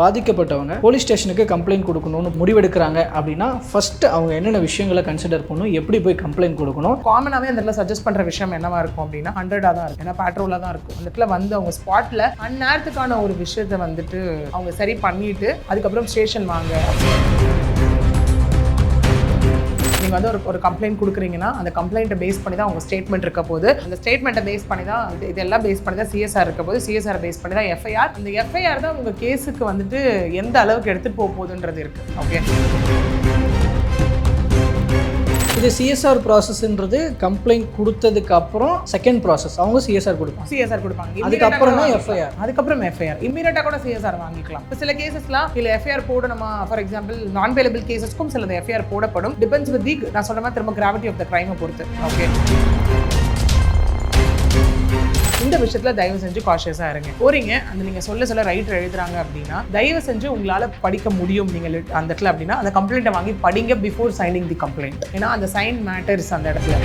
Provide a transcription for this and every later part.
பாதிக்கப்பட்டவங்க போலீஸ் ஸ்டேஷனுக்கு கம்ப்ளைண்ட் கொடுக்கணும்னு முடிவெடுக்கிறாங்க அப்படின்னா ஃபர்ஸ்ட் அவங்க என்னென்ன விஷயங்களை கன்சிடர் பண்ணணும் எப்படி போய் கம்ப்ளைண்ட் கொடுக்கணும்? காமனாகவே அந்த இடத்துல சஜஸ்ட் பண்ணுற விஷயம் என்னவா இருக்கும் அப்படின்னா ஹண்ட்ரடாக தான் இருக்கும். ஏன்னா பேட்ரோலாக தான் இருக்கும். அந்த இடத்துல வந்து அவங்க ஸ்பாட்டில் அந்நேரத்துக்கான ஒரு விஷயத்தை வந்துட்டு அவங்க சரி பண்ணிட்டு அதுக்கப்புறம் ஸ்டேஷன் வாங்க. நீங்கள் வந்து ஒரு ஒரு கம்ப்ளைண்ட் கொடுக்குறீங்கன்னா அந்த கம்ப்ளைண்ட்டை பேஸ் பண்ணி தான் உங்கள் ஸ்டேட்மெண்ட் இருக்க போது அந்த ஸ்டேட்மெண்ட்டை பேஸ் பண்ணி தான் இது இதெல்லாம் பேஸ் பண்ணி தான் சிஎஸ்ஆர் இருக்க போது சிஎஸ்ஆர் பேஸ் பண்ணி தான் எஃப்ஐஆர் அந்த எஃப்ஐஆர் தான் உங்கள் கேஸுக்கு வந்துட்டு எந்த அளவுக்கு எடுத்துகிட்டு போக போகுதுன்றது இருக்குது ஓகே இது சிஎஸ்ஆர் ப்ராசஸ்ன்றது கம்ப்ளைண்ட் கொடுத்ததுக்கு அப்புறம் செகண்ட் ப்ராசஸ் அவங்க சிஎஸ்ஆர் கொடுப்பாங்க. சிஎஸ்ஆர் கொடுப்பாங்க. அதுக்கப்புறம் தான் FIR. அதுக்கப்புறம் எஃப்ஐஆர் இம்மீடியட்டா கூட சிஎஸ்ஆர் வாங்கிக்கலாம். சில கேசஸ்லாம் இல்ல எஃப்ஐஆர் போடணுமா? ஃபார் எக்ஸாம்பிள் நான் பேலபிள் கேசஸ்க்கும் சில எஃப்ஐஆர் போடப்படும். டிபெண்ட்ஸ் வித் தி நான் சொன்ன மாதிரி திரும்ப கிராவிட்டி ஆஃப் த கிரைமை பொறுத்து. ஓகே இந்த விஷயத்துல தயவு செஞ்சு காஷியஸா இருங்க. போறீங்க அந்த நீங்க சொல்ல சொல்ல ரைட்டர் எழுதுறாங்க அப்படின்னா தயவு செஞ்சு உங்களால படிக்க முடியும் நீங்க அந்த இடத்துல அப்படின்னா அந்த கம்ப்ளைண்ட்டை வாங்கி படிங்க பிஃபோர் சைனிங் தி கம்ப்ளைண்ட் ஏன்னா அந்த சைன் மேட்டர்ஸ் அந்த இடத்துல.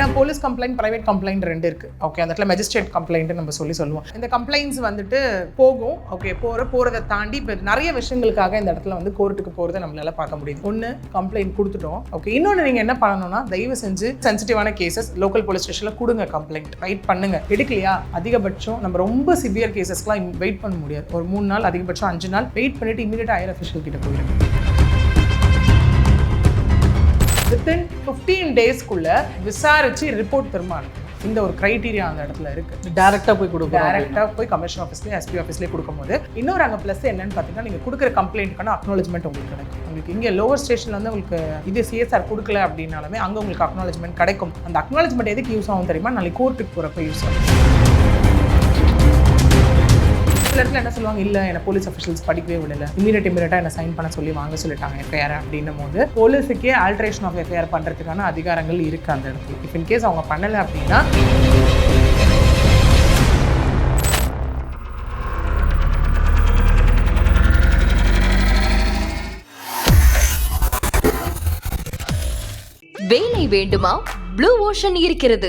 ஏன்னா போலீஸ் கம்ப்ளைண்ட் ப்ரைவேட் கம்ப்ளைண்ட் ரெண்டு இருக்கு. ஓகே அந்த இடத்துல மெஜிஸ்ட்ரேட் கம்ப்ளைண்ட் நம்ம சொல்லி சொல்லுவோம். இந்த கம்ப்ளைண்ட்ஸ் வந்துட்டு போகும். ஓகே போற போறதை தாண்டி இப்போ நிறைய விஷயங்களுக்காக இந்த இடத்துல வந்து கோர்ட்டுக்கு போறதை நம்மளால பார்க்க முடியுது. ஒன்று கம்ப்ளைண்ட் கொடுத்துட்டோம். ஓகே இன்னொன்று நீங்க என்ன பண்ணணும்னா தயவு செஞ்சு சென்சிட்டிவான கேசஸ் லோக்கல் போலீஸ் ஸ்டேஷன்ல கொடுங்க கம்ப்ளைண்ட் ரைட் பண்ணுங்க. எடுக்கலையா? அதிகபட்சம் நம்ம ரொம்ப சிவியர் கேசஸ்க்குலாம் வெயிட் பண்ண முடியாது. ஒரு மூணு நாள் அதிகபட்சம் அஞ்சு நாள் வெயிட் பண்ணிட்டு இமீடியட் ஹையர் அஃபிஷியல் கிட்ட போயிடுங்க. வித்தின் ஃபிஃப்டீன் டேஸ்க்குள்ள விசாரிச்சு ரிப்போர்ட் அனுப்பணும் இந்த ஒரு க்ரைட்டீரியா அந்த இடத்துல இருக்கு. டேரெக்டாக போய் கொடுக்குறோம் டேரக்டாக போய் கமிஷன் ஆஃபீஸ்லேயே எஸ்பி ஆஃபீஸ்லேயே கொடுக்கும்போது இன்னொரு அங்கே ப்ளஸ் என்னன்னு பார்த்தீங்கன்னா நீங்கள் கொடுக்குற கம்ப்ளைண்ட்டுக்கான அக்னாலஜ்மெண்ட் உங்களுக்கு கிடைக்கும். உங்களுக்கு இங்கே லோவர் ஸ்டேஷனில் வந்து உங்களுக்கு இது சிஎஸ்ஆர் கொடுக்கல அப்படின்னாலுமே அங்கே உங்களுக்கு அக்னாலஜ்மெண்ட் கிடைக்கும். அந்த அக்னாலஜ்மெண்ட் எதுக்கு யூஸ் ஆகும் தெரியுமா? நாளைக்கு கோர்ட்டுக்கு போகிறப்ப யூஸ் ஆகும். சில இடத்துல என்ன சொல்லுவாங்க? இல்லை என்ன போலீஸ் அஃபிஷியல்ஸ் படிக்கவே விடல. இமீடியட் இமீடியட்டாக என்ன சைன் பண்ண சொல்லி வாங்க சொல்லிட்டாங்க எஃப்ஐஆர் அப்படின்னும் போது போலீஸுக்கே ஆல்ட்ரேஷன் ஆஃப் எஃப்ஐஆர் பண்ணுறதுக்கான அதிகாரங்கள் இருக்குது அந்த இடத்துல. இஃப் இன்கேஸ் அவங்க பண்ணலை அப்படின்னா வேலை வேண்டுமா? ப்ளூ ஓஷன் இருக்கிறது.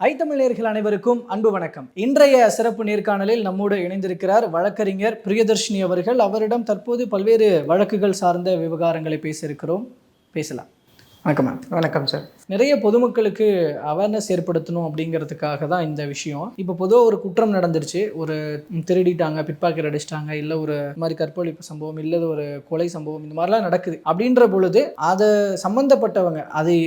ஐத்தமிழர்கள் அனைவருக்கும் அன்பு வணக்கம். இன்றைய சிறப்பு நேர்காணலில் நம்மோடு இணைந்திருக்கிறார் வழக்கறிஞர் பிரியதர்ஷினி அவர்கள். அவரிடம் தற்போது பல்வேறு வழக்குகள் சார்ந்த விவகாரங்களை பேசியிருக்கிறோம். பேசலாம். வணக்கம் மேம் வணக்கம் சார் நிறைய பொதுமக்களுக்கு அவேர்னஸ் ஏற்படுத்தணும் அப்படிங்கிறதுக்காக தான் இந்த விஷயம். இப்போ பொதுவாக ஒரு குற்றம் நடந்துருச்சு. ஒரு திருடிட்டாங்க பிட்பாக்கெட் அடிச்சிட்டாங்க இல்லை ஒரு மாதிரி கற்பழிப்பு சம்பவம் இல்லை ஒரு கொலை சம்பவம் இந்த மாதிரிலாம் நடக்குது. அப்படின்ற பொழுது அதை சம்மந்தப்பட்டவங்க அதை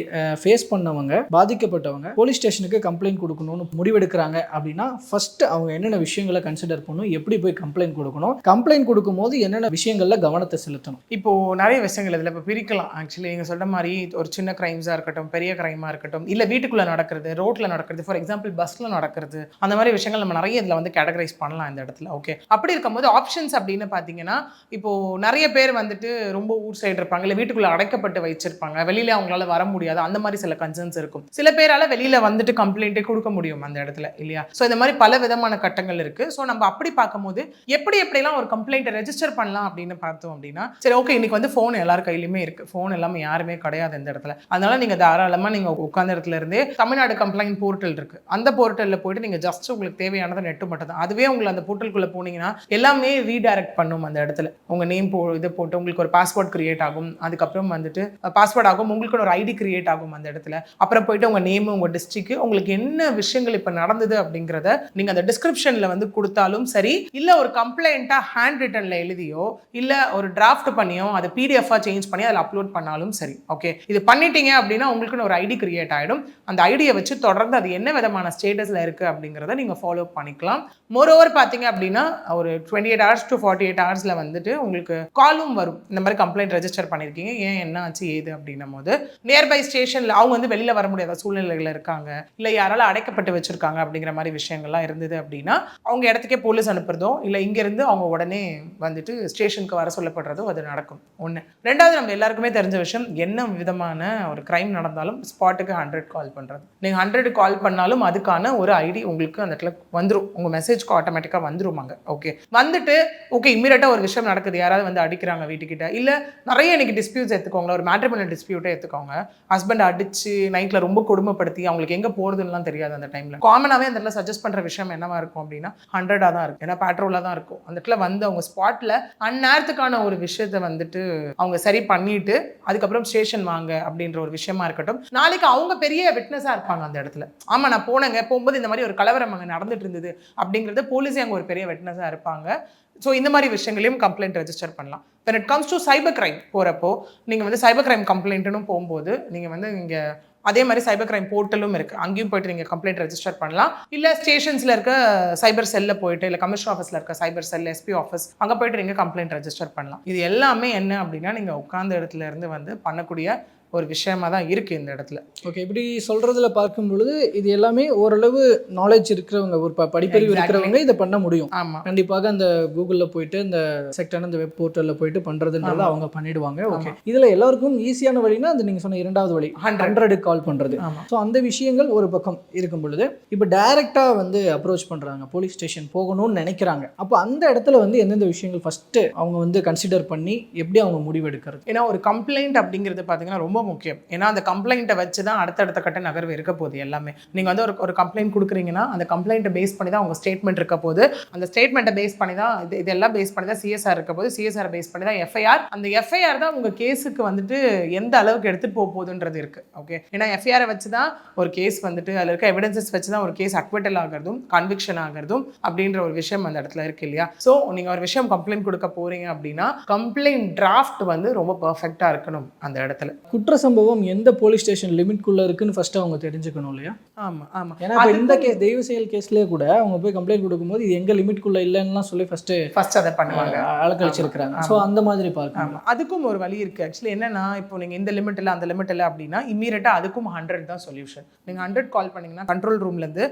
ஃபேஸ் பண்ணவங்க பாதிக்கப்பட்டவங்க போலீஸ் ஸ்டேஷனுக்கு கம்ப்ளைண்ட் கொடுக்கணும்னு முடிவெடுக்கிறாங்க அப்படின்னா ஃபர்ஸ்ட் அவங்க என்னென்ன விஷயங்களை கன்சிடர் பண்ணணும் எப்படி போய் கம்ப்ளைண்ட் கொடுக்கணும் கம்ப்ளைண்ட் கொடுக்கும்போது என்னென்ன விஷயங்கள்ல கவனத்தை செலுத்தணும். இப்போ நிறைய விஷயங்கள் இதில் இப்போ பிரிக்கலாம். ஆக்சுவலி நீங்கள் சொல்ற மாதிரி ஒரு சின்ன கிரைம்ஸாக இருக்கட்டும் பெரிய கிரைமாக இருக்கட்டும் இல்லை வீட்டுக்குள்ளே நடக்கிறது ரோட்டில் நடக்கிறது ஃபார் எக்ஸாம்பிள் பஸ்ஸில் நடக்கிறது அந்த மாதிரி விஷயங்கள் நம்ம நிறைய இதில் வந்து கேட்டகரைஸ் பண்ணலாம் இந்த இடத்துல ஓகே அப்படி இருக்கும்போது ஆப்ஷன்ஸ் அப்படின்னு பார்த்தீங்கன்னா இப்போது நிறைய பேர் வந்துட்டு ரொம்ப ஊர் சைடு இருப்பாங்க இல்லை வீட்டுக்குள்ளே அடைக்கப்பட்டு வச்சிருப்பாங்க வெளியில் அவங்களால வர முடியாது அந்த மாதிரி சில கன்சர்ன்ஸ் இருக்கும். சில பேரால் வெளியில் வந்துட்டு கம்ப்ளைண்ட்டே கொடுக்க முடியும் அந்த இடத்துல இல்லையா? ஸோ இந்த மாதிரி பல விதமான கட்டங்கள் இருக்குது ஸோ நம்ம அப்படி பார்க்கும்போது எப்படி எப்படிலாம் ஒரு கம்ப்ளைண்ட்டை ரெஜிஸ்டர் பண்ணலாம் அப்படின்னு பார்த்தோம் அப்படின்னா சரி ஓகே இன்னைக்கு வந்து ஃபோன் எல்லார் கையிலுமே இருக்குது ஃபோன் எல்லாமே யாருமே கிடையாது இந்த இடத்துல. அதனால நீங்க தாராளமாக நீங்க உட்கார்ந்த இடத்துல இருந்தே தமிழ்நாடு கம்ப்ளைண்ட் போர்ட்டல் இருக்கு. அந்த போர்ட்டல்ல போயிட்டு நீங்க ஜஸ்ட் உங்களுக்கு தேவையானது நெட்டு மட்டும் தான் அதுவே உங்களை அந்த போர்ட்டலுக்குள்ள போனீங்கன்னா எல்லாமே ரீடைரக்ட் பண்ணும் அந்த இடத்துல. உங்க நேம் போ இது போட்டு உங்களுக்கு ஒரு பாஸ்வேர்ட் கிரியேட் ஆகும். அதுக்கப்புறம் வந்துட்டு பாஸ்வேர்ட் ஆகும். உங்களுக்கு ஒரு ஐடி கிரியேட் ஆகும் அந்த இடத்துல. அப்புறம் போயிட்டு உங்க நேம் உங்க டிஸ்ட்ரிக்கு உங்களுக்கு என்ன விஷயங்கள் இப்போ நடந்தது அப்படிங்கிறத நீங்க அந்த டிஸ்கிரிப்ஷன்ல வந்து கொடுத்தாலும் சரி இல்ல ஒரு கம்ப்ளைண்ட்டா ஹேண்ட் ரிட்டன்ல எழுதியோ இல்ல ஒரு டிராஃப்ட் பண்ணியோ அதை பிடிஎஃபா சேஞ்ச் பண்ணி அதில் அப்லோட் பண்ணாலும் சரி ஓகே இது பண்ணிட்டீங்க அப்படின்னா உங்களுக்குன்னு ஒரு ஐடி கிரியேட் ஆகிடும் அந்த ஐடியை வச்சு தொடர்ந்து அது என்ன விதமான ஸ்டேட்டஸில் இருக்குது அப்படிங்கிறத நீங்கள் ஃபாலோ பண்ணிக்கலாம். மோரோவர் பார்த்தீங்க அப்படின்னா ஒரு twenty eight hours to forty eight ஹவர்ஸில் வந்துட்டு உங்களுக்கு காலும் வரும். இந்த மாதிரி கம்ப்ளைண்ட் ரெஜிஸ்டர் பண்ணியிருக்கீங்க ஏன் என்ன ஆச்சு ஏது அப்படின்னும் போது நியர்பை ஸ்டேஷனில் அவங்க வந்து வெளியில் வர முடியாத சூழ்நிலைகள் இருக்காங்க. இல்லை யாரால அடைக்கப்பட்டு வச்சுருக்காங்க அப்படிங்கிற மாதிரி விஷயங்கள்லாம் இருந்தது அப்படின்னா அவங்க இடத்துக்கே போலீஸ் அனுப்புறதோ இல்லை இங்கேருந்து அவங்க உடனே வந்துட்டு ஸ்டேஷனுக்கு வர சொல்லப்படுறதோ அது நடக்கும். ஒன்று ரெண்டாவது நம்ம எல்லாருக்குமே தெரிஞ்ச விஷயம் என்ன விதமான ஒரு க்ரைம் நடந்தாலும் ஸ்பாட்டுக்கு ஹண்ட்ரட் கால் பண்ணுறது நீங்கள் ஹண்ட்ரட் கால் பண்ணாலும் அதுக்கான ஒரு ஐடி உங்களுக்கு அந்த இடத்துல வந்துடும் உங்கள் மெசேஜ்க்கு ஆட்டோமேட்டிக்காக வந்துருமாங்க ஓகே வந்துட்டு ஓகே இம்மீடியட்டாக ஒரு விஷயம் நடக்குது. யாராவது வந்து அடிக்கிறாங்க வீட்டுக்கிட்ட. இல்லை நிறைய இன்றைக்கி டிஸ்பியூட்ஸ் எடுத்துக்கோங்களேன் ஒரு மேட்ரிமோனியல் டிஸ்பியூட்டே எடுத்துக்கோங்க. ஹஸ்பண்ட் அடிச்சு நைட்டில் ரொம்ப கொடுமைப்படுத்தி அவங்களுக்கு எங்கே போகிறதுலாம் தெரியாது அந்த டைமில் காமனாகவே அந்த இடத்துல சஜஸ்ட் பண்ணுற விஷயம் என்னவா இருக்கும் அப்படின்னா ஹண்ட்ரடாக தான் இருக்கும். ஏன்னா பேட்ரோலாக தான் இருக்கும். அந்த இடத்துல வந்து அவங்க ஸ்பாட்டில் அந்நேரத்துக்கான ஒரு விஷயத்தை வந்துட்டு அவங்க சரி பண்ணிட்டு அதுக்கப்புறம் ஸ்டேஷன் வாங்க. அப்படின்ற ஒரு விஷயமா இருக்கட்டும். நாளைக்கு அவங்க பெரிய விட்னஸாக இருப்பாங்க அந்த இடத்துல. ஆமாம் நான் போனேங்க. போகும்போது இந்த மாதிரி ஒரு கலவரம் அங்கே நடந்துட்டு இருந்தது அப்படிங்கிறது போலீஸே அங்கே ஒரு பெரிய விட்னஸாக இருப்பாங்க. ஸோ இந்த மாதிரி விஷயங்களையும் கம்ப்ளைண்ட் ரெஜிஸ்டர் பண்ணலாம். When it comes to cyber crime போகிறப்போ நீங்கள் வந்து சைபர் கிரைம் கம்ப்ளைண்ட்டுன்னு போகும்போது நீங்கள் வந்து இங்கே அதே மாதிரி சைபர் கிரைம் போர்ட்டலும் இருக்குது அங்கேயும் போயிட்டு நீங்கள் கம்ப்ளைண்ட் ரெஜிஸ்டர் பண்ணலாம். இல்லை ஸ்டேஷன்ஸில் இருக்க சைபர் செல்லில் போயிட்டு இல்லை கமிஷன் ஆஃபீஸில் இருக்க சைபர் செல் எஸ்பி ஆஃபீஸ் அங்கே போயிட்டு நீங்கள் கம்ப்ளைண்ட் ரெஜிஸ்டர் பண்ணலாம். இது எல்லாமே என்ன அப்படின்னா நீங்கள் உட்காந்த இடத்துல இருந்து வந்து பண்ணக்கூடிய ஒரு விஷயமா தான் இருக்குது இந்த இடத்துல. ஓகே இப்படி சொல்றதுல பார்க்கும் பொழுது இது எல்லாமே ஓரளவு நாலேஜ் இருக்கிறவங்க ஒரு ப- படிப்பறிவு. இருக்கிறவங்க இதை பண்ண முடியும். ஆமாம் கண்டிப்பாக அந்த கூகுளில் போயிட்டு இந்த செக்டான இந்த வெப் போர்ட்டலில் போயிட்டு பண்ணுறதுன்றத. அவங்க பண்ணிடுவாங்க. ஓகே இதில் எல்லாருக்கும் ஈஸியான வழினா அது நீங்கள் சொன்ன இரண்டாவது வழி. ஹண்ட்ரட் ஹண்ட்ரடுக்கு கால் பண்ணுறது ஸோ அந்த விஷயங்கள் ஒரு பக்கம் இருக்கும் பொழுது இப்போ டைரெக்டாக வந்து அப்ரோச் பண்ணுறாங்க போலீஸ் ஸ்டேஷன் போகணும்னு நினைக்கிறாங்க. அப்போ அந்த இடத்துல வந்து எந்தெந்த விஷயங்கள் ஃபஸ்ட்டு அவங்க வந்து கன்சிடர் பண்ணி எப்படி அவங்க முடிவெடுக்கிறது ஏன்னா ஒரு கம்ப்ளைண்ட் அப்படிங்கிறது பார்த்தீங்கன்னா ரொம்ப முக்கியம். ஏன்னா அந்த கம்ப்ளைண்ட்டை வச்சு தான் அடுத்தடுத்த கட்ட நகர்வு இருக்க போகுது எல்லாமே. நீங்கள் வந்து ஒரு ஒரு கம்ப்ளைண்ட் கொடுக்குறீங்கன்னா அந்த கம்ப்ளைண்ட்டை பேஸ் பண்ணி தான் உங்கள் ஸ்டேட்மெண்ட் இருக்க போது அந்த ஸ்டேட்மெண்ட்டை பேஸ் பண்ணி தான் இது இதெல்லாம் பேஸ் பண்ணி தான் சிஎஸ்ஆர் இருக்க போது சிஎஸ்ஆர் பேஸ் பண்ணி தான் எஃப்ஐஆர் அந்த எஃப்ஐஆர் தான் உங்கள் கேஸுக்கு வந்துட்டு எந்த அளவுக்கு எடுத்துகிட்டு போக போகுதுன்றது இருக்குது ஓகே ஏன்னா எஃப்ஐஆரை வச்சு தான் ஒரு கேஸ் வந்துட்டு அதில் இருக்க எவிடன்சஸ் வச்சு தான் ஒரு கேஸ் அக்விட்டல் ஆகிறதும் கன்விக்ஷன் ஆகிறதும் அப்படின்ற ஒரு விஷயம் அந்த இடத்துல இருக்கு இல்லையா? ஸோ நீங்கள் ஒரு விஷயம் கம்ப்ளைண்ட் கொடுக்க போகிறீங்க அப்படின்னா கம்ப்ளைண்ட் டிராஃப்ட் வந்து ரொம்ப பர்ஃபெக்டாக இருக்கணும் அந்த இடத்துல. குற்ற சம்பவம் எந்த போலீஸ் ஸ்டேஷன் லிமிட்குள்ளே இருக்குன்னு ஃபஸ்ட்டு அவங்க தெரிஞ்சுக்கணும் இல்லையா? ஆமாம் ஆமாம் ஏன்னா இப்போ இந்த கேஸ் தெய்வ செயல் கேஸ்லேயே கூட அவங்க போய் கம்ப்ளைண்ட் கொடுக்கும்போது இது எங்கள் லிமிட்குள்ளே இல்லைன்னுலாம் சொல்லி ஃபஸ்ட்டு ஃபர்ஸ்ட் அதை பண்ணுவாங்க. அலக்கழிச்சிருக்கிறாங்க. ஸோ அந்த மாதிரி பார்க்கணும். ஆமாம் அதுக்கும் ஒரு வழி இருக்குது ஆக்சுவலி என்னன்னா இப்போ நீங்கள் இந்த லிமிட் இல்லை அந்த லிமிட் இல்லை அப்படின்னா இம்மீடியட்டாக அதுக்கும் ஹண்ட்ரட் தான் சொல்யூஷன் நீங்கள் ஹண்ட்ரட் கால் பண்ணீங்கன்னா கண்ட்ரோல் ரூம்லேருந்து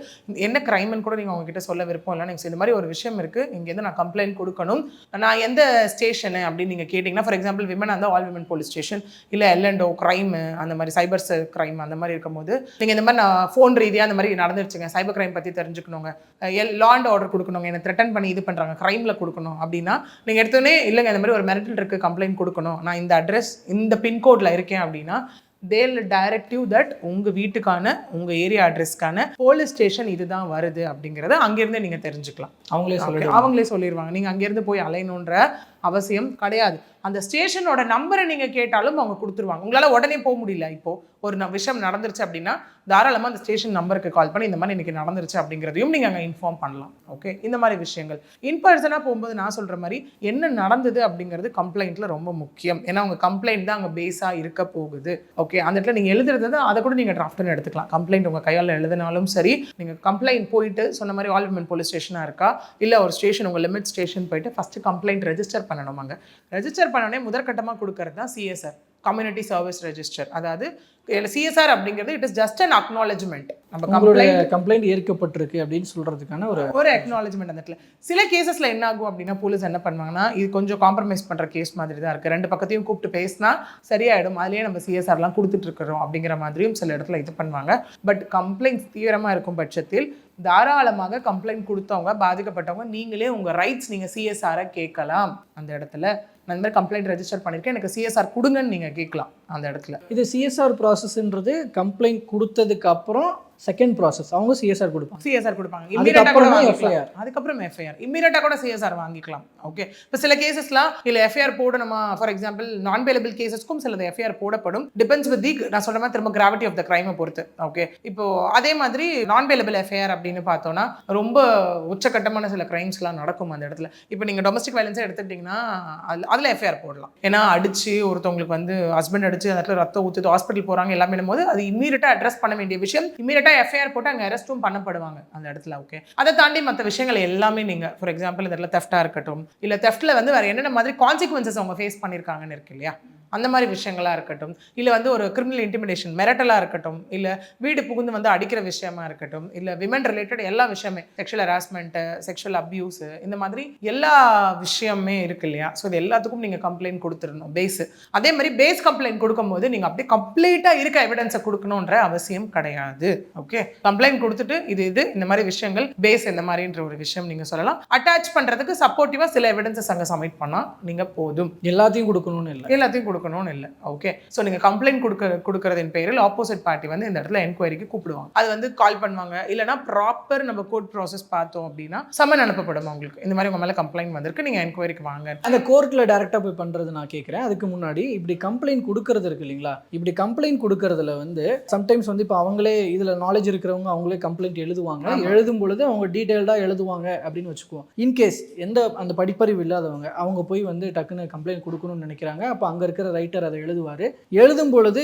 என்ன கிரைம்னு கூட நீங்கள் உங்ககிட்ட சொல்ல விருப்பம் இல்லை. நீங்கள் இந்த மாதிரி ஒரு விஷயம் இருக்குது இங்கேருந்து நான் கம்ப்ளைண்ட் கொடுக்கணும். நான் எந்த ஸ்டேஷனு அப்படின்னு நீங்கள் கேட்டிங்கன்னா ஃபார் எக்ஸாம்பிள் விமன் அந்த ஆல் விமன் போலீஸ் ஸ்டேஷன் இல்லை எல்என்டோ கிரைம் அந்த மாதிரி சைபர் கிரைம் அந்த மாதிரி இருக்கும்போது நீங்கள் இந்த மாதிரி நான் ஃபோன் ரீதியாக அந்த மாதிரி நடந்துருச்சுங்க. சைபர் கிரைம் பற்றி தெரிஞ்சுக்கணுங்க. எல் லா அண்ட் ஆர்டர் கொடுக்கணுங்க. என்னை த்ரெட்டன் பண்ணி இது பண்ணுறாங்க க்ரைமில் கொடுக்கணும் அப்படின்னா நீங்கள் எடுத்தோடனே இல்லைங்க இந்த மாதிரி ஒரு மெரிட்டல் இருக்குது கம்ப்ளைண்ட் கொடுக்கணும். நான் இந்த அட்ரஸ் இந்த பின்கோடில் இருக்கேன் அப்படின்னா தேல் டைரக்டிவ் தட் உங்கள் வீட்டுக்கான உங்கள் ஏரியா அட்ரஸ்க்கான போலீஸ் ஸ்டேஷன் இதுதான் வருது அப்படிங்கிறத அங்கேருந்தே நீங்கள் தெரிஞ்சுக்கலாம். அவங்களே சொல்லிடுவாங்க. அவங்களே சொல்லிடுவாங்க நீங்கள் அங்கேருந்து போய் அலையணுன்ற அவசியம் கிடையாது. அந்த ஸ்டேஷனோட நம்பரை நீங்கள் கேட்டாலும் அவங்க கொடுத்துருவாங்க. உங்களால் உடனே போக முடியல. இப்போது ஒரு ந- விஷயம் நடந்துருச்சு அப்படின்னா தாராளமாக அந்த ஸ்டேஷன் நம்பருக்கு கால் பண்ணி இந்த மாதிரி இன்றைக்கி நடந்துருச்சு அப்படிங்கிறதையும் நீங்கள் அங்கே இன்ஃபார்ம் பண்ணலாம். ஓகே இந்த மாதிரி விஷயங்கள். இன் பர்சனாக போகும்போது நான் சொல்கிற மாதிரி என்ன நடந்தது அப்படிங்கிறது கம்ப்ளைண்ட்டில் ரொம்ப முக்கியம். ஏன்னா உங்கள் கம்ப்ளைண்ட் தான் அங்கே பேஸாக இருக்க போகுது. ஓகே அந்த இடத்துல நீங்கள் எழுதுறது அதை கூட நீங்கள் டிராஃப்ட்னு எடுத்துக்கலாம். கம்ப்ளைண்ட் உங்கள் கையால் எழுதினாலும் சரி நீங்கள் கம்ப்ளைண்ட் போயிட்டு சொன்ன மாதிரி ஆல்விமன் போலீஸ் ஸ்டேஷனாக இருக்கா? இல்லை ஒரு ஸ்டேஷன் உங்கள் லிமிட் ஸ்டேஷன் போயிட்டு ஃபஸ்ட்டு கம்ப்ளைண்ட் ரெஜிஸ்டர் பண்ணணும் அங்கே ரெஜிஸ்டர் பண்ணோடனே முதற்கட்டமாக கொடுக்கறது தான் சிஎஸ்ஆர் கம்யூனிட்டி சர்வீஸ் ரெஜிஸ்டர் அதாவது சிஎஸ்ஆர் அப்படிங்கிறது it is just an acknowledgement நம்ம கம்ப்ளைண்ட் கம்ப்ளைண்ட் ஏற்கப்பட்டிருக்கு அப்படின்னு சொல்றதுக்கான ஒரு ஒரு அக்னாலஜ்மெண்ட் அந்த இடத்துல. சில கேசஸ்ல என்ன ஆகும் அப்படின்னா போலீஸ் என்ன பண்ணுவாங்கன்னா இது கொஞ்சம் காம்ப்ரமைஸ் பண்ற கேஸ் மாதிரி தான் இருக்கு. ரெண்டு பக்கத்தையும் கூப்பிட்டு பேசினா சரியாயிடும். அதுலயே நம்ம சிஎஸ்ஆர்லாம் கொடுத்துட்டு இருக்கிறோம் அப்படிங்கிற மாதிரியும் சில இடத்துல இது பண்ணுவாங்க. பட் கம்ப்ளைண்ட்ஸ் தீவிரமா இருக்கும் பட்சத்தில் தாராளமாக கம்ப்ளைண்ட் கொடுத்தவங்க பாதிக்கப்பட்டவங்க நீங்களே உங்க ரைட்ஸ் நீங்க சிஎஸ்ஆரை கேட்கலாம். அந்த இடத்துல நான் இந்த மாதிரி கம்ப்ளைண்ட் ரெஜிஸ்டர் பண்ணியிருக்கேன் எனக்கு சிஎஸ்ஆர் கொடுங்கன்னு நீங்க கேட்கலாம். அந்த இடத்துல. இது சிஎஸ்ஆர் ப்ராசஸ்ன்றது கம்ப்ளைண்ட் கொடுத்ததுக்கு அப்புறம் செகண்ட் ப்ராசஸ் அவங்க சிஎஸ்ஆர் கொடுப்பாங்க. சிஎஸ்ஆர் கொடுப்பாங்க. இம்மீடியட்டா கூட. FIR. அதுக்கப்புறம் எஃப்ஐஆர் இம்மீடியட்டா கூட சிஎஸ்ஆர் வாங்கிக்கலாம். ஓகே இப்போ சில கேசஸ்லாம் இல்ல எஃப்ஐஆர் போடணுமா? ஃபார் எக்ஸாம்பிள் நான் பேலபிள் கேசஸ்க்கும் சில எஃப்ஐஆர் போடப்படும். டிபெண்ட்ஸ் வித் தி நான் சொல்ற மாதிரி திரும்ப கிராவிட்டி ஆஃப் த கிரைமை பொறுத்து. ஓகே இப்போ அதே மாதிரி நான் பேலபிள் எஃப்ஐஆர் அப்படின்னு பார்த்தோம்னா ரொம்ப உச்சக்கட்டமான சில கிரைம்ஸ்லாம் நடக்கும் அந்த இடத்துல. இப்போ நீங்க டொமஸ்டிக் வயலன்ஸை எடுத்துக்கிட்டிங்கன்னா அதுல அதில் எஃப்ஐஆர் போடலாம். ஏன்னா அடிச்சு ஒருத்தவங்களுக்கு வந்து ஹஸ்பண்ட் அடிச்சு கிடச்சி அந்த இடத்துல ரத்தம் ஊற்றுது ஹாஸ்பிட்டல் போகிறாங்க எல்லாமே போது அது இம்மீடியட்டாக அட்ரஸ் பண்ண வேண்டிய விஷயம். இம்மீடியட்டாக எஃப்ஐஆர் போட்டு அங்கே அரெஸ்ட்டும் பண்ணப்படுவாங்க அந்த இடத்துல ஓகே அதை தாண்டி மற்ற விஷயங்கள் எல்லாமே நீங்கள் ஃபார் எக்ஸாம்பிள் இந்த இடத்துல தெஃப்டாக இருக்கட்டும் இல்லை தெஃப்ட்டில் வந்து வேறு என்னென்ன மாதிரி கான்சிக்வன்சஸ் அவங்க ஃபேஸ் பண்ணியிருக்காங்கன்னு இருக்கு இல்லையா? அந்த மாதிரி விஷயங்களா இருக்கட்டும். இல்லை வந்து ஒரு கிரிமினல் இன்டிமிடேஷன் மிரட்டலாக இருக்கட்டும். இல்லை வீடு புகுந்து வந்து அடிக்கிற விஷயமா இருக்கட்டும். இல்லை விமன் ரிலேட்டட் எல்லா விஷயமே செக்ஷுவல் ஹராஸ்மெண்ட்டு செக்ஷுவல் அப்யூஸு இந்த மாதிரி எல்லா விஷயமே இருக்கு இல்லையா? ஸோ இது எல்லாத்துக்கும் நீங்கள் கம்ப்ளைண்ட் கொடுத்துடணும் பேஸ் அதே மாதிரி பேஸ் கம்ப்ளைண்ட் கொடுக்கும்போது நீங்கள் அப்படியே கம்ப்ளீட்டாக இருக்க எவிடன்ஸை கொடுக்கணுன்ற அவசியம் கிடையாது. ஓகே கம்ப்ளைண்ட் கொடுத்துட்டு இது இது இந்த மாதிரி விஷயங்கள் பேஸ் இந்த மாதிரின்ற ஒரு விஷயம் நீங்கள் சொல்லலாம். அட்டாச் பண்ணுறதுக்கு சப்போர்ட்டிவாக சில எவிடன்சஸ் அங்கே சப்மிட் பண்ணால் நீங்கள் போதும். எல்லாத்தையும் கொடுக்கணும்னு இல்லை. எல்லாத்தையும் கொடுக்கணும்னு இல்லை. ஓகே ஸோ நீங்கள் கம்ப்ளைண்ட் கொடுக்க கொடுக்கறதின் பேரில் ஆப்போசிட் பார்ட்டி வந்து இந்த இடத்துல என்கொயரிக்கு கூப்பிடுவாங்க. அது வந்து கால் பண்ணுவாங்க. இல்லைனா ப்ராப்பர் நம்ம கோர்ட் ப்ராசஸ் பார்த்தோம் அப்படின்னா சம்மன் அனுப்பப்படும் உங்களுக்கு? இந்த மாதிரி உங்க மேலே கம்ப்ளைண்ட் வந்திருக்கு. நீங்கள் என்கொயரிக்கு வாங்க. அந்த கோர்ட்டில் டேரெக்டாக போய் பண்ணுறது நான் கேட்குறேன் அதுக்கு முன்னாடி இப்படி கம்ப்ளைண்ட் கொடுக்கறது இருக்கு இல்லைங்களா? இப்படி கம்ப்ளைண்ட் கொடுக்கறதுல வந்து சம்டைம்ஸ் வந்து இப்போ அவங்களே இதில் நாலேஜ் இருக்கிறவங்க அவங்களே கம்ப்ளைண்ட் எழுதுவாங்க. எழுதும் பொழுது அவங்க டீட்டெயில்டாக எழுதுவாங்க அப்படின்னு வச்சுக்குவோம். இன்கேஸ் எந்த அந்த படிப்பறிவு இல்லாதவங்க அவங்க போய் வந்து டக்குன்னு கம்ப்ளைண்ட் கொடுக்கணும்னு நினைக்கிறாங்க. அப்போ அங்கே இருக்கிற ரைட்டர் அதை எழுதுவார். எழுதும் பொழுது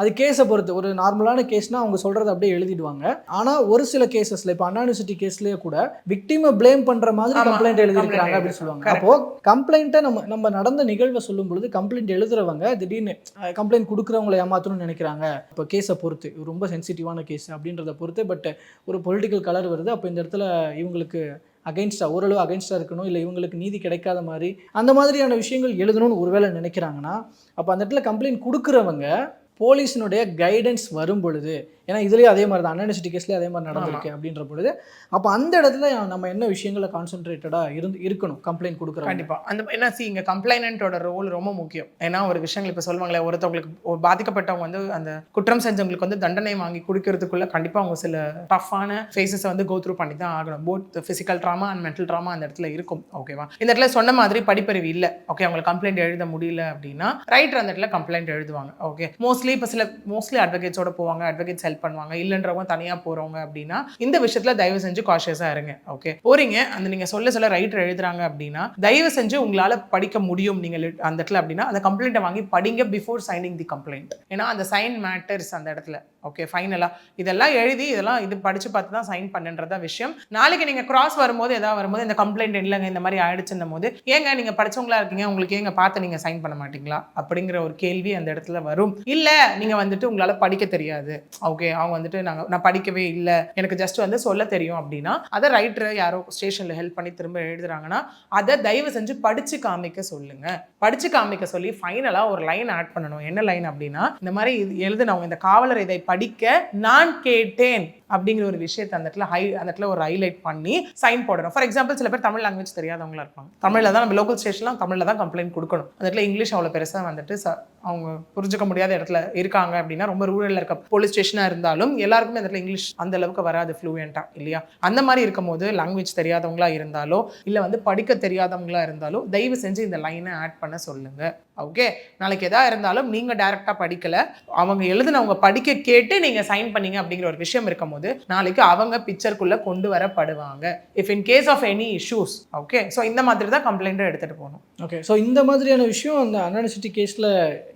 அது கேஸை பொறுத்து ஒரு நார்மலான கேஸ்னால் அவங்க சொல்கிறத அப்படியே எழுதிடுவாங்க. ஆனால் ஒரு சில கேசஸில் இப்போ அன்னானிசிட்டி கேஸ்லேயே கூட விக்டிமை ப்ளேம் பண்ணுற மாதிரி கம்ப்ளைண்ட் complaint அப்படின்னு சொல்லுவாங்க. Correct. அப்போ கம்ப்ளைண்ட்டை நம்ம நம்ம நடந்த நிகழ்வை சொல்லும் பொழுது கம்ப்ளைண்ட் எழுதுறவங்க திடீர்னு கம்ப்ளைண்ட் கொடுக்குறவங்களை ஏமாத்தணும்னு நினைக்கிறாங்க. இப்போ கேஸை பொறுத்து ரொம்ப சென்சிட்டிவான கேஸ் அப்படின்றத பொறுத்து பட் ஒரு பொலிட்டிக்கல் கலர் வருது. அப்போ இந்த இடத்துல இவங்களுக்கு அகைன்ஸ்டாக ஓரளவு அகைன்ஸ்டாக இருக்கணும் இல்லை இவங்களுக்கு நீதி கிடைக்காத மாதிரி அந்த மாதிரியான விஷயங்கள் எழுதணும்னு ஒருவேளை நினைக்கிறாங்கன்னா அப்போ அந்த இடத்துல கம்ப்ளைண்ட் கொடுக்குறவங்க போலீஸினுடைய கைடன்ஸ் வரும் பொழுது ஏன்னா இதுலேயே அதே மாதிரி தான் அன்னிவர்சிட்டி கேஸ்லேயே அதே மாதிரி நடந்திருக்கு அப்படின்ற பொழுது அப்போ அந்த இடத்துல நம்ம என்ன விஷயங்களை கான்சென்ட்ரேட்டடாக இருந்து இருக்கணும் கம்ப்ளைண்ட் கொடுக்குறவங்க? கண்டிப்பா. அந்த என்ன சி இங்க கம்ப்ளைனண்டோட ரோல் ரொம்ப முக்கியம். ஏன்னா ஒரு விஷயங்கள் இப்ப சொல்லுவாங்களே ஒருத்தவங்களுக்கு ஒரு பாதிக்கப்பட்டவங்க வந்து அந்த குற்றம் செஞ்சவங்களுக்கு வந்து தண்டனை வாங்கி கொடுக்கறதுக்குள்ள கண்டிப்பா அவங்க சில டஃப்பான ஃபேஸஸை வந்து கோ த்ரூ பண்ணி தான் ஆகணும். Both physical trauma and mental trauma அந்த இடத்துல இருக்கும். ஓகேவா இந்த இடத்துல சொன்ன மாதிரி படிப்பறிவு இல்லை. ஓகே அவங்களுக்கு கம்ப்ளைண்ட் எழுத முடியல அப்படின்னா ரைட்டர் அந்த இடத்துல கம்ப்ளைண்ட் எழுதுவாங்க. ஓகே மோஸ்ட்லி இப்போ சில மோஸ்ட்லி அட்வொகேட்ஸோட போவாங்க. அட்வொகேட்ஸ் ஹெல்ப் பண்ணுவாங்க. இல்லைன்றவங்க தனியாக போகிறவங்க அப்படின்னா இந்த விஷயத்துல தயவு செஞ்சு காஷியஸாக இருங்க. ஓகே போகிறீங்க அந்த நீங்கள் சொல்ல சொல்ல ரைட்டர் எழுதுறாங்க அப்படின்னா தயவு செஞ்சு உங்களால் படிக்க முடியும் நீங்கள் அந்த இடத்துல அப்படின்னா அந்த கம்ப்ளைண்ட்டை வாங்கி படிங்க பிஃபோர் சைனிங் தி கம்ப்ளைண்ட் ஏன்னா அந்த சைன் மேட்டர்ஸ் அந்த இடத்துல. ஓகே ஃபைனலாக இதெல்லாம் எழுதி இதெல்லாம் இது படிச்சு பார்த்து தான் சைன் பண்ணுன்றதா விஷயம். நாளைக்கு நீங்கள் கிராஸ் வரும்போது ஏதாவது வரும்போது இந்த கம்ப்ளைண்ட் இல்லைங்க இந்த மாதிரி ஆயிடுச்சுன்னும் போது ஏங்க நீங்கள் படிச்சவங்களா இருக்கீங்க உங்களுக்கு ஏங்க பார்த்து நீங்கள் சைன் பண்ண மாட்டீங்களா? அப்படிங்கிற ஒரு கேள்வி அந்த இடத்துல வரும். இல்லை நீங்கள் வந்துட்டு உங்களால் படிக்க தெரியாது. ஓகே அவங்க வந்துட்டு நாங்கள் நான் படிக்கவே இல்லை. எனக்கு ஜஸ்ட் வந்து சொல்ல தெரியும் அப்படின்னா அதை ரைட்டர் யாரோ ஸ்டேஷனில் ஹெல்ப் பண்ணி திரும்ப எழுதுறாங்கன்னா அதை தயவு செஞ்சு படிச்சு காமிக்க சொல்லுங்க. படிச்சு காமிக்க சொல்லி ஃபைனலாக ஒரு லைன் ஆட் பண்ணணும். என்ன லைன் அப்படின்னா இந்த மாதிரி இது எழுதினவங்க இந்த காவலர் இதை படிக்க நான் கேட்டேன். அப்படிங்கிற ஒரு விஷயத்தை அந்த இடத்துல ஹை அந்த இடத்துல ஒரு ஹைலைட் பண்ணி சைன் போடணும். ஃபார் எக்ஸாம்பிள் சில பேர் தமிழ் லாங்குவேஜ் தெரியாதவங்களா இருப்பாங்க. தமிழில் தான் நம்ம லோக்கல் ஸ்டேஷன்லாம் தமிழில் தான் கம்ப்ளைண்ட் கொடுக்கணும். அந்த இடத்துல இங்கிலீஷ் அவ்வளோ பெருசாக வந்துட்டு அவங்க புரிஞ்சுக்க முடியாத இடத்துல இருக்காங்க அப்படின்னா ரொம்ப ரூரலில் இருக்க போலீஸ் ஸ்டேஷனாக இருந்தாலும் எல்லாருக்குமே அந்த இடத்துல இங்கிலீஷ் அந்த அளவுக்கு வராது ஃப்ளூயண்ட்டாக இல்லையா? அந்த மாதிரி இருக்கும்போது லாங்குவேஜ் தெரியாதவங்களா இருந்தாலோ இல்லை வந்து படிக்க தெரியாதவங்களா இருந்தாலோ தயவு செஞ்சு இந்த லைனை ஆட் பண்ண சொல்லுங்க. ஓகே நாளைக்கு எதா இருந்தாலும் நீங்கள் டேரெக்டாக படிக்கல அவங்க எழுதுனவங்க படிக்க கேட்டு நீங்கள் சைன் பண்ணீங்க அப்படிங்கிற ஒரு விஷயம் இருக்கும்போது நாளைக்கு அவங்க பிக்சருக்குள்ளே கொண்டு வரப்படுவாங்க. If in case of any issues okay so இந்த மாதிரி தான் கம்ப்ளைண்ட்டை எடுத்துகிட்டு போகணும். ஓகே ஸோ இந்த மாதிரியான விஷயம் அந்த அன்னிவர்சிட்டி கேஸில்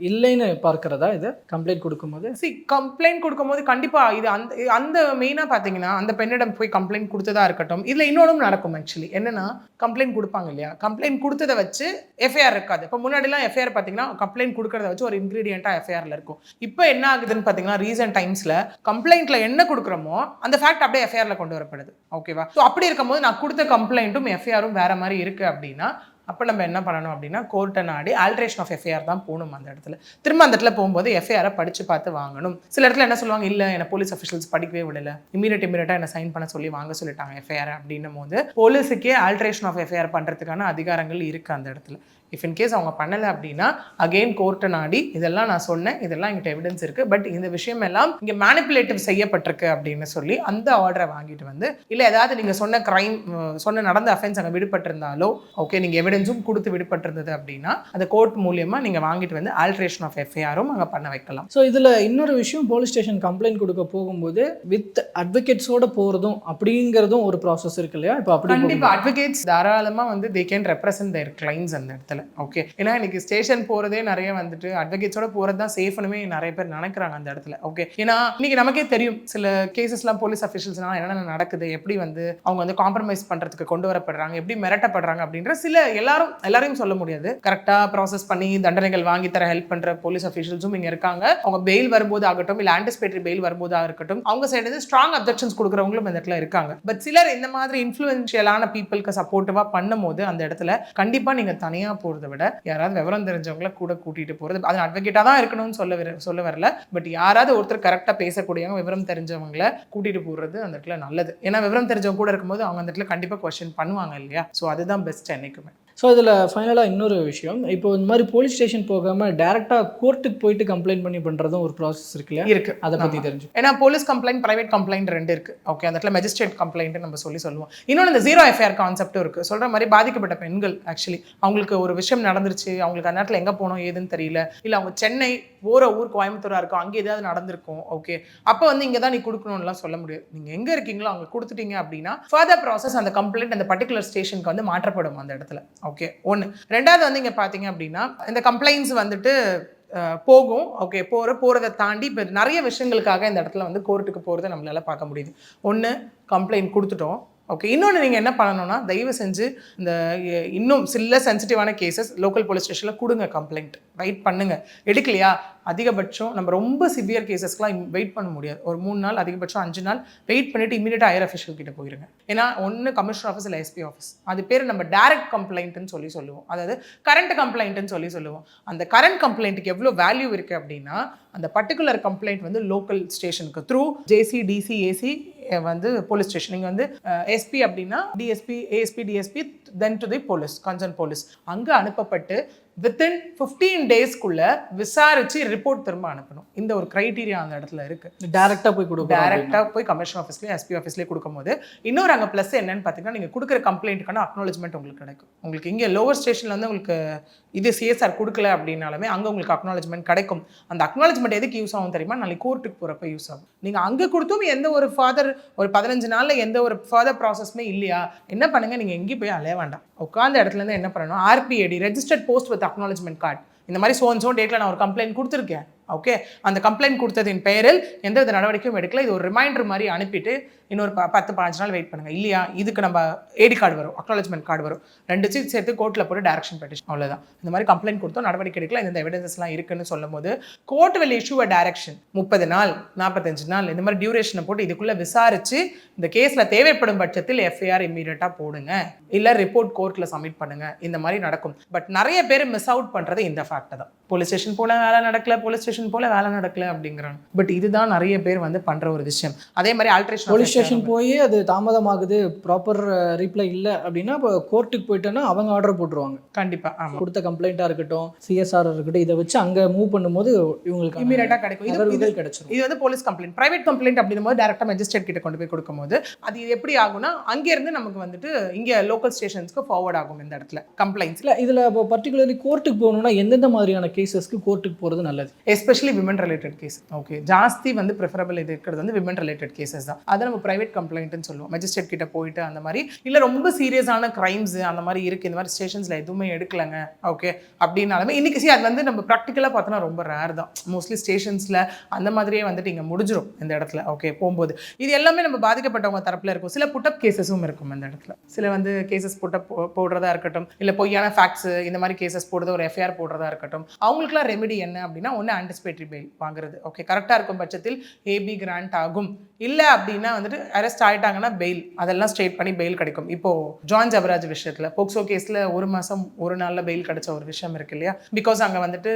இல்லைன்னு பார்க்கிறதா இது? கம்ப்ளைண்ட் கொடுக்கும்போது? சி கம்ப்ளைண்ட் கொடுக்கும்போது கண்டிப்பா இது அந்த அந்த மெயினாக பார்த்தீங்கன்னா அந்த பெண்ணிடம் போய் கம்ப்ளைண்ட் கொடுத்ததா இருக்கட்டும். இதில் இன்னொன்றும் நடக்கும் ஆக்சுவலி என்னன்னா கம்ப்ளைண்ட் கொடுப்பாங்க இல்லையா? கம்ப்ளைண்ட் கொடுத்ததை வச்சு எஃப்ஐஆர் இருக்காது. இப்போ முன்னாடிலாம் எஃப்ஐஆர் பார்த்தீங்கன்னா கம்ப்ளைண்ட் கொடுக்கறத வச்சு ஒரு இன்க்ரீடியண்ட்டாக எஃப்ஐஆரில் இருக்கும். இப்போ என்ன ஆகுதுன்னு பார்த்தீங்கன்னா ரீசன்ட் டைம்ஸில் கம்ப்ளைண்ட்ல என்ன கொடுக்குறோமோ அந்த ஃபேக்ட் அப்படியே எஃப்ஐஆரில் கொண்டு வரப்படுது. ஓகேவா ஸோ அப்படி இருக்கும்போது நான் கொடுத்த கம்ப்ளைண்ட்டும் எஃப்ஐஆரும் வேறு மாதிரி இருக்குது அப்படின்னா அப்போ நம்ம என்ன பண்ணணும் அப்படின்னா கோர்ட்டை நாடி ஆல்ட்ரேஷன் ஆஃப் எஃப்ஐஆர் தான் போகணும் அந்த இடத்துல. திரும்ப அந்த இடத்துல போகும்போது எஃப்ஐஆரை படித்து பார்த்து வாங்கணும். சில இடத்துல என்ன சொல்லுவாங்க? இல்லை என்ன போலீஸ் அஃபிஷியல்ஸ் படிக்கவே விடல. இமீடியட் இமீடியட்டாக என்ன சைன் பண்ண சொல்லி வாங்க சொல்லிட்டாங்க எஃப்ஐஆர் அப்படின்னும் போது போலீஸுக்கே ஆல்ட்ரேஷன் ஆஃப் எஃப்ஐஆர் பண்ணுறதுக்கான அதிகாரங்கள் இருக்குது அந்த இடத்துல. இஃப் இன் கேஸ் அவங்க பண்ணலை அப்படின்னா அகெயின் கோர்ட்டை நாடி இதெல்லாம் நான் சொன்னேன் இதெல்லாம் எங்கிட்ட எவிடன்ஸ் இருக்குது பட் இந்த விஷயம் எல்லாம் இங்கே மேனிப்புலேட்டிவ் செய்யப்பட்டிருக்கு அப்படின்னு சொல்லி அந்த ஆர்டரை வாங்கிட்டு வந்து இல்லை ஏதாவது நீங்கள் சொன்ன க்ரைம் சொன்ன நடந்த அஃபென்ஸ் அங்கே விடுபட்டிருந்தாலோ ஓகே நீங்கள் எவிடன்ஸும் கொடுத்து விடுபட்டிருந்தது அப்படின்னா அந்த கோர்ட் மூலியமாக நீங்கள் வாங்கிட்டு வந்து ஆல்ட்ரேஷன் ஆஃப் எஃப்ஐஆரும் அங்கே பண்ண வைக்கலாம். ஸோ இதில் இன்னொரு விஷயம் போலீஸ் ஸ்டேஷன் கம்ப்ளைண்ட் கொடுக்க போகும்போது வித் அட்வொகேட்ஸோட போகிறதும் அப்படிங்கிறதும் ஒரு ப்ராசஸ் இருக்கு இல்லையா? இப்போ அப்படி கண்டிப்பா அட்வொகேட்ஸ் தாராளமா வந்து they can represent their claims அந்த இடத்துல. இடத்துல ஓகே ஏன்னா இன்னைக்கு ஸ்டேஷன் போகிறதே நிறைய வந்துட்டு அட்வொகேட்ஸோட போகிறது தான் சேஃப்னுமே நிறைய பேர் நினைக்கிறாங்க அந்த இடத்துல. ஓகே ஏன்னா இன்னைக்கு நமக்கே தெரியும் சில கேசஸ்லாம் போலீஸ் அஃபிஷியல்ஸ்னால் என்னென்ன நடக்குது எப்படி வந்து அவங்க வந்து காம்ப்ரமைஸ் பண்ணுறதுக்கு கொண்டு வரப்படுறாங்க எப்படி மிரட்டப்படுறாங்க அப்படின்ற சில எல்லாரும் எல்லாரையும் சொல்ல முடியாது. கரெக்டாக ப்ராசஸ் பண்ணி தண்டனைகள் வாங்கி தர ஹெல்ப் பண்ணுற போலீஸ் அஃபிஷியல்ஸும் இங்கே இருக்காங்க. அவங்க பெயில் வரும்போது ஆகட்டும் இல்லை ஆன்டிசிபேட்டரி பெயில் வரும்போதாக இருக்கட்டும் அவங்க சைடு ஸ்ட்ராங் அப்ஜெக்ஷன்ஸ் கொடுக்குறவங்களும் இந்த இடத்துல இருக்காங்க. பட் சிலர் இந்த மாதிரி இன்ஃப்ளூயன்ஷியலான பீப்புளுக்கு சப்போர்ட்டிவாக பண்ணும்போது அந்த இடத்துல கண்டிப்பாக நீங்கள் தனியாக போகிறத விட யாராவது விவரம் தெரிஞ்சவங்கள கூட கூட்டிகிட்டு போகிறது அது அட்வொகேட்டாக தான் இருக்கணும்னு சொல்ல வர சொல்ல வரல. பட் யாராவது ஒருத்தர் கரெக்டாக பேசக்கூடியவங்க விவரம் தெரிஞ்சவங்கள கூட்டிகிட்டு போகிறது அந்த இடத்துல நல்லது. ஏன்னா விவரம் தெரிஞ்சவங்க கூட இருக்கும்போது அவங்க அந்த இடத்துல கண்டிப்பாக கொஸ்டின் பண்ணுவாங்க இல்லையா? ஸோ அதுதான் பெஸ்ட் என்றைக்குமே ஸோ இதில் ஃபைனலாக இன்னொரு விஷயம். இப்போ இந்த மாதிரி போலீஸ் ஸ்டேஷன் போகாமல் டேரெக்டாக கோர்ட்டுக்கு போயிட்டு கம்ப்ளைண்ட் பண்ணி பண்ணுறதும் ஒரு ப்ராசஸ் இருக்கு இல்லையா? இருக்கு. அதை பற்றி. தெரிஞ்சு ஏன்னா போலீஸ் கம்ப்ளைண்ட் பிரைவேட் கம்ப்ளைண்ட் ரெண்டு இருக்கு. ஓகே அந்த இடத்துல மெஜிஸ்ட்ரேட் கம்ப்ளைண்ட் நம்ம சொல்லி சொல்லுவோம். இன்னொன்று இந்த ஜீரோ எஃப்ஐஆர் கான்செப்டும் இருக்கு. சொல்ற மாதிரி பாதிக்கப்பட்ட பெண்கள் ஆக்சுவலி அவங்களுக்கு ஒரு விஷயம் நடந்துருச்சு. அவங்களுக்கு அந்த நேரத்தில் எங்கே போகணும் ஏதுன்னு தெரியல. இல்லை அவங்க சென்னை போகிற ஊர் கோயம்புத்தூரா இருக்கும் அங்கே ஏதாவது நடந்திருக்கும். ஓகே அப்போ வந்து இங்கே தான் நீ கொடுக்கணும்லாம் சொல்ல முடியாது. நீங்கள் எங்கே இருக்கீங்களோ அங்கே கொடுத்துட்டீங்க அப்படின்னா ஃபர்தர் ப்ராசஸ் அந்த கம்ப்ளைண்ட் அந்த பர்டிகுலர் ஸ்டேஷனுக்கு வந்து மாற்றப்படும் அந்த இடத்துல. ஓகே ஒன்று ரெண்டாவது வந்து இங்கே பார்த்தீங்க அப்படின்னா இந்த கம்ப்ளைண்ட்ஸ் வந்துட்டு போகும். ஓகே போகிற போகிறத தாண்டி இப்போ நிறைய விஷயங்களுக்காக இந்த இடத்துல வந்து கோர்ட்டுக்கு போகிறத நம்மளால் பார்க்க முடியுது. ஒன்று கம்ப்ளைண்ட் கொடுத்துட்டோம். ஓகே இன்னொன்று நீங்கள் என்ன பண்ணணும்னா தயவு செஞ்சு இந்த இன்னும் சில சென்சிட்டிவான கேசஸ் லோக்கல் போலீஸ் ஸ்டேஷனில் கொடுங்க கம்ப்ளைண்ட் ரைட் பண்ணுங்கள் எடுக்கலையா? அதிகபட்சம் நம்ம ரொம்ப சிவியர் கேசஸ்க்குலாம் வெயிட் பண்ண முடியாது. ஒரு மூணு நாள் அதிகபட்சம் அஞ்சு நாள் வெயிட் பண்ணிவிட்டு இமீடியட்டாக ஹையர் அஃபிஷியல் கிட்ட போயிருங்க. ஏன்னா ஒன்று கமிஷனர் ஆஃபீஸ் இல்லை எஸ்பி ஆஃபீஸ் அது பேர் நம்ம டைரக்ட் கம்ப்ளைண்ட்டுன்னு சொல்லி சொல்லுவோம். அதாவது கரண்ட் கம்ப்ளைண்ட்டுன்னு சொல்லி சொல்லுவோம். அந்த கரண்ட் கம்ப்ளைண்ட்டுக்கு எவ்வளோ வேல்யூ இருக்குது அப்படின்னா அந்த பர்டிகுலர் கம்ப்ளைண்ட் வந்து லோக்கல் ஸ்டேஷனுக்கு த்ரூ ஜேசி டிசி ஏசி வந்து போலீஸ் ஸ்டேஷன் நீங்கள் வந்து எஸ்பி அப்படின்னா DSP ASP DSP then to the police concern police அங்கே அனுப்பப்பட்டு வித்தின் ஃபிஃப்டீன் டேஸ்க்குள்ள விசாரிச்சு ரிப்போர்ட் திரும்ப அனுப்பணும். இந்த ஒரு க்ரைட்டீரியா அந்த இடத்துல இருக்கு. டேரெக்டாக போய் கொடுக்குறோம் டேரெக்டாக போய் கமிஷன் ஆஃபீஸ்லேயே எஸ்பி ஆஃபீஸ்லேயே கொடுக்கும்போது இன்னொரு அங்கே ப்ளஸ் என்னன்னு பார்த்தீங்கன்னா நீங்கள் கொடுக்குற கம்ப்ளைண்ட்டுக்கான அக்னாலஜ்மெண்ட் உங்களுக்கு கிடைக்கும். உங்களுக்கு இங்கே லோவர் ஸ்டேஷனில் வந்து உங்களுக்கு இது சிஎஸ்ஆர் கொடுக்கல அப்படின்னாலுமே அங்கே உங்களுக்கு அக்னாலஜ்மெண்ட் கிடைக்கும். அந்த அக்னாலஜ்மெண்ட் எதுக்கு யூஸ் ஆகும் தெரியுமா? நாளைக்கு கோர்ட்டுக்கு போகிறப்ப யூஸ் ஆகும். நீங்கள் அங்கே கொடுத்தும் எந்த ஒரு ஃபாதர் ஒரு பதினஞ்சு நாளில் எந்த ஒரு ஃபர்தர் ப்ராசஸ்மே இல்லையா? என்ன பண்ணுங்க? நீங்கள் எங்கேயும் போய் அலைய வேண்டாம். உட்காந்த இடத்துல இருந்து என்ன பண்ணணும்? RPAD registered post with acknowledgement card இந்த மாதிரி சோன் சோன் டேட்டில் நான் ஒரு கம்ப்ளைண்ட் கொடுத்துருக்கேன். ஓகே அந்த கம்ப்ளைண்ட் கொடுத்ததின் பெயரில் எந்தவித நடவடிக்கையும் எடுக்கல. இது ஒரு ரிமைண்டர் மாதிரி அனுப்பிட்டு இன்னொரு ப பத்து பாஞ்சு நாள் வெயிட் பண்ணுங்க. இல்லையா? இதுக்கு நம்ம ஏடி கார்டு வரும் அக்னாலஜ்மெண்ட் கார்டு வரும். ரெண்டு சீட் சேர்த்து கோர்ட்டில் போட்டு டேரக்ஷன் பெட்டிஷன் அவ்வளோதான் இந்த மாதிரி கம்ப்ளைண்ட் கொடுத்தோம் நடவடிக்கை எடுக்கல. இந்த எவிடன்சஸ்லாம் இருக்குன்னு சொல்லும் போது court will issue a direction முப்பது நாள் நாற்பத்தஞ்சு நாள் இந்த மாதிரி டியூரேஷனை போட்டு இதுக்குள்ளே விசாரிச்சு இந்த கேஸில் தேவைப்படும் பட்சத்தில் எஃப்ஐஆர் இம்மீடியட்டாக போடுங்க. இல்லை ரிப்போர்ட் கோர்ட்டில் சப்மிட் பண்ணுங்கள் இந்த மாதிரி நடக்கும். பட் நிறைய பேர் மிஸ் அவுட் பண்ணுறது இந்த ஃபேக்ட் தான். போலீஸ் ஸ்டேஷன் போல வேலை நடக்கல போலீஸ் ஸ்டேஷன் போல வேலை நடக்கல அப்படிங்கிறாங்க. பட் இதுதான் நிறைய பேர் வந்து பண்ற ஒரு விஷயம். அதே மாதிரி ஆல்ட்ரேஷன் போலீஸ் ஸ்டேஷன் போய் அது தாமதமாகுது ப்ராப்பர் ரீப்ளை இல்லை அப்படின்னா இப்போ கோர்ட்டுக்கு போயிட்டோன்னா அவங்க ஆர்டர் போட்டுருவாங்க. கண்டிப்பா ஆமா. கொடுத்த கம்ப்ளைண்ட்டாக இருக்கட்டும் சிஎஸ்ஆர் இருக்கட்டும் இதை வச்சு அங்கே மூவ் பண்ணும்போது இவங்களுக்கு இமீடியட்டா கிடைக்கும். இது இது கிடைச்சிரும். இது வந்து போலீஸ் கம்ப்ளைண்ட் பிரைவேட் கம்ப்ளைண்ட் அப்படின்னும் போது டேரக்டா மேஜிஸ்ட்ரேட் கிட்ட கொண்டு போய் கொடுக்கும்போது அது எப்படி ஆகும்னா அங்கேருந்து நமக்கு வந்துட்டு இங்க லோக்கல் ஸ்டேஷன்ஸ்க்கு ஃபார்வர்ட் ஆகும் இந்த இடத்துல. கம்ப்ளைண்ட்ஸ் இல்லை இதில் இப்போ பர்டிகுலர்லி கோர்ட்டுக்கு போகணும்னா எந்தெந்த மாதிரியான கேசஸ்க்கு கோர்ட்டுக்கு போகிறது நல்லது? Especially women related case okay ஜாஸ்தி வந்து ப்ரிஃபரபிள் இது இருக்கிறது வந்து விமன் ரிலேட்டட் கேசஸ் தான். அதை நம்ம ப்ரைவேட் கம்ப்ளைண்ட்னு சொல்லுவோம். மெஜிஸ்ட்ரேட் கிட்ட போயிட்டு அந்த மாதிரி இல்லை ரொம்ப சீரியஸான கிரைம்ஸ் அந்த மாதிரி இருக்கு. இந்த மாதிரி ஸ்டேஷன்ஸில் எதுவுமே எடுக்கலங்க. ஓகே அப்படின்னாலுமே இன்னைக்கு see அது வந்து நம்ம ப்ராக்டிக்கலாக பார்த்தோன்னா ரொம்ப ரேர் தான். மோஸ்ட்லி ஸ்டேஷன்ஸில் அந்த மாதிரியே வந்துட்டு இங்கே முடிஞ்சிடும் இந்த இடத்துல. ஓகே போகும்போது. இது எல்லாமே நம்ம பாதிக்கப்பட்டவங்க தரப்பில் இருக்கும். சில புட்டப் கேசஸும் இருக்கும் இந்த இடத்துல. சில வந்து கேசஸ் புட்டப் போடுறதா இருக்கட்டும். இல்லை பொய்யான ஃபேக்ட்ஸ் இந்த மாதிரி கேசஸ் போடுறது ஒரு எஃப்ஐஆர் போடுறதா இருக்கட்டும். அவங்களுக்குலாம் ரெமெடி என்ன அப்படின்னா ஒன்று ஆன்டிசிபேட்டரி பெயில் வாங்குறது. ஓகே கரெக்டாக இருக்கும் பட்சத்தில் ஏபி கிராண்ட் ஆகும். இல்லை அப்படின்னா வந்துட்டு அரெஸ்ட் ஆயிட்டாங்கன்னா பெயில் அதெல்லாம் ஸ்ட்ரெயிட் பண்ணி பெயில் கிடைக்கும். இப்போது ஜான் ஜபராஜ் விஷயத்தில் போக்சோ கேஸில் ஒரு மாதம் ஒரு நாளில் பெயில் கிடைச்ச ஒரு விஷயம் இருக்கு இல்லையா? பிகாஸ் அங்கே வந்துட்டு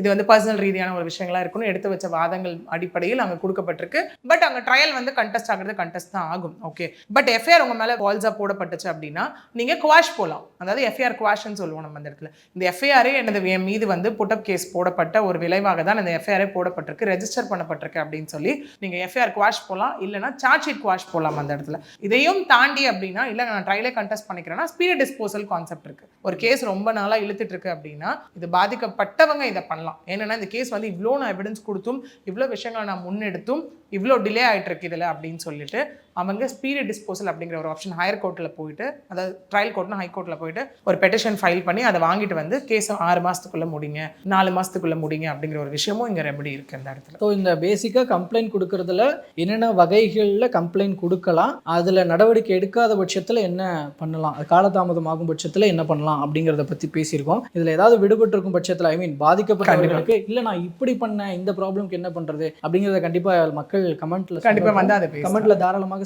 இது வந்து பர்சனல் ரீதியான ஒரு விஷயங்களா இருக்குன்னு எடுத்து வச்ச வாதங்கள் அடிப்படையில் அங்கே கொடுக்கப்பட்டிருக்கு. பட் அங்கே ட்ரையல் வந்து கண்டெஸ்ட் ஆகிறது கண்டெஸ்ட் தான் ஆகும். ஓகே பட் எஃப்ஐஆர் உங்கள் மேலே வால்ஸாக போடப்பட்டுச்சு அப்படின்னா நீங்கள் குவாஷ் போகலாம் அதாவது எஃப்ஐஆர் குவாஷ்னு சொல்லுவோம் நம்ம அந்த இடத்துல. இந்த எஃப்ஐஆரே எனது என் மீது வந்து புட்டப் கேஸ் போடப்பட்ட ஒரு விளைவாக தான் இந்த எஃப்ஐஆரே போடப்பட்டிருக்கு ரெஜிஸ்டர் பண்ணப்பட்டிருக்கு அப்படின்னு சொல்லி நீங்கள் எஃப்ஐஆர் குவாஷ் போகலாம் இல்லைனா சார்ஜ் ஷீட் குவாஷ் போகலாம் அந்த இடத்துல. இதையும் தாண்டி அப்படின்னா இல்லை நான் ட்ரையலே கண்டெஸ்ட் பண்ணிக்கிறேன்னா ஸ்பீட் டிஸ்போசல் கான்செப்ட் இருக்குது ஒரு கேஸ் ரொம்ப நாளாக இழுத்துட்டு இருக்கு அப்படின்னா இது பாதிக்கப்பட்டவங்க இதை பண்ணலாம். ஏன்னா இந்த கேஸ் வந்து இவ்வளோ நான் எவிடன்ஸ் கொடுத்தும் இவ்வளோ விஷயங்களை நான் முன்னெடுத்தும் இவ்வளோ டிலே ஆகிட்டு இருக்கு இதில் அப்படின்னு சொல்லிட்டு அவங்க ஸ்பீரியட் டிஸ்போசல் அப்படிங்கிற ஒரு ஆப்ஷன் ஹையர் கோர்ட்டில் போயிட்டு அதாவது ட்ரையல் கோர்ட்னா ஹை கோர்ட்டில் போயிட்டு ஒரு பெட்டிஷன் ஃபைல் பண்ணி அதை வாங்கிட்டு வந்து கேஸை ஆறு மாதத்துக்குள்ளே முடிங்க நாலு மாதத்துக்குள்ளே முடிங்க அப்படிங்கிற ஒரு விஷயமும் இங்கே ரெமடி இருக்குது இந்த இடத்துல. ஸோ இந்த பேசிக்காக கம்ப்ளைண்ட் கொடுக்கறதுல என்னென்ன வகைகளில் கம்ப்ளைண்ட் கொடுக்கலாம் அதில் நடவடிக்கை எடுக்காத பட்சத்தில் என்ன பண்ணலாம் அது காலதாமதம் ஆகும் பட்சத்தில் என்ன பண்ணலாம் அப்படிங்கிறத பற்றி பேசியிருக்கோம். இதில் ஏதாவது விடுபட்டிருக்கும் பட்சத்தில் ஐ மீன் பாதிக்கப்பட்டவர்களுக்கு இல்லை நான் இப்படி பண்ணேன் இந்த ப்ராப்ளம்க்கு என்ன பண்ணுறது அப்படிங்கிறத கண்டிப்பாக மக்கள் கமெண்ட்ல கண்டிப்பாக வந்து அதை பேச கமெண்ட்ல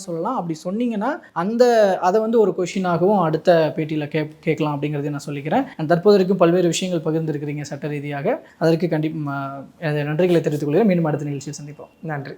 சொல்லலாம். அப்படி சொன்னீங்கன்னா அந்த அதை வந்து ஒரு கொஷினாகவும் அடுத்த பேட்டியில் கே கேட்கலாம் அப்படிங்கிறத நான் சொல்லிக்கிறேன். தற்போது இருக்கும் பல்வேறு விஷயங்கள் பகிர்ந்திருக்கிறீங்க சட்ட ரீதியாக. அதற்கு கண்டிப்பாக நன்றிகளை தெரிவித்துக் கொள்கிறேன். மீண்டும் அடுத்த நிகழ்ச்சியில் சந்திப்போம். நன்றி.